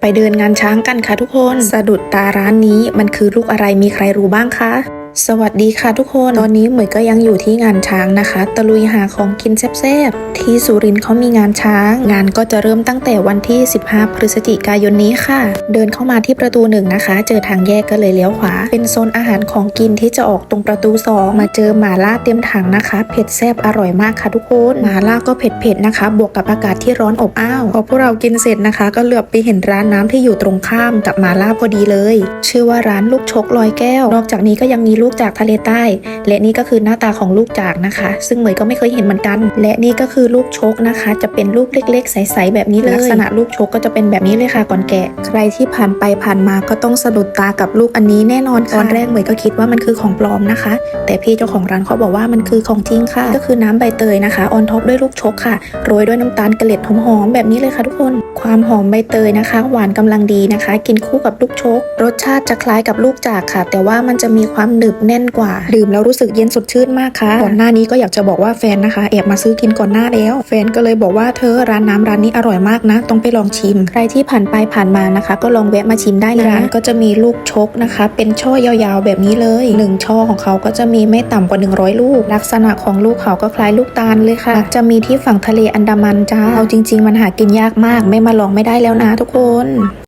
ไปเดินงานช้างกันค่ะทุกคน สะดุดตาร้านนี้มันคือลูกอะไรมีใครรู้บ้างคะ สวัสดีค่ะทุกคน ตอนนี้เหมยก็ยังอยู่ที่งานช้างนะคะ ตะลุยหาของกินแซ่บๆ ที่สุรินทร์เขามีงานช้าง งานก็จะเริ่มตั้งแต่วันที่ 15 พฤศจิกายนนี้ค่ะ เดินเข้ามาที่ประตูหนึ่งนะคะ เจอทางแยกก็เลยเลี้ยวขวา เป็นโซนอาหารของกินที่จะออกตรงประตูสองมาเจอหมาล่าเต็มถังนะคะ เผ็ดแซ่บอร่อยมากค่ะทุกคน หมาล่าก็เผ็ดๆนะคะ บวกกับอากาศที่ร้อนอบอ้าวพอพวกเรากินเสร็จนะคะ ก็เหลือบไปเห็นร้านน้ำที่อยู่ตรงข้ามกับหมาล่าพอดีเลย ชื่อว่าร้านลูกชกลอยแก้ว นอกจากนี้ก็ยังมีลูกจากทะเลใต้ และนี่ก็คือหน้าตาของลูกจากนะคะ ซึ่งเหมยก็ไม่เคยเห็นเหมือนกัน และนี่ก็คือลูกชกนะคะ จะเป็นลูกเล็ก ๆ ใสๆแบบนี้เลยลักษณะลูกชกก็จะเป็นแบบนี้เลยค่ะก่อนแกะ ใครที่ผ่านไปผ่านมาก็ต้องสะดุดตากับลูกอันนี้แน่นอนค่ะตอนแรกเหมยก็คิดว่ามันคือของปลอมนะคะ แต่พี่เจ้าของร้านเขาบอกว่ามันคือของจริงค่ะ ก็คือน้ำใบเตยนะคะออนท็อปด้วยลูกชกค่ะโรยด้วยน้ำตาลเกล็ดหอมๆแบบนี้เลยค่ะทุกคน ความหอมใบเตยนะคะ หวานกำลังดีนะคะ กินคู่กับลูกชก รสชาติจะคล้ายกับลูกจากค่ะ แต่ว่ามันจะมีความหนึบแน่นกว่า ดื่มแล้วรู้สึกเย็นสดชื่นมากค่ะก่อนหน้านี้ก็อยากจะบอกว่าแฟนนะคะแอบมาซื้อกินก่อนหน้าแล้ว แฟนก็เลยบอกว่าเธอร้านน้ำร้านนี้อร่อยมากนะ ต้องไปลองชิม ใครที่ผ่านไปผ่านมานะคะ ก็ลองแวะมาชิมได้นะร้านก็จะมีลูกชกนะคะ เป็นช่อยาวๆ แบบนี้เลยหนึ่งช่อของเขาก็จะมีไม่ต่ำกว่า 100 ลูก ลักษณะของลูกเขาก็คล้ายลูกตาลเลยค่ะ จะมีที่ฝั่งทะเลอันดามันจ้าเอาจริง ๆ มันหากินยากมาก ไม่มาลองไม่ได้แล้วนะทุกคน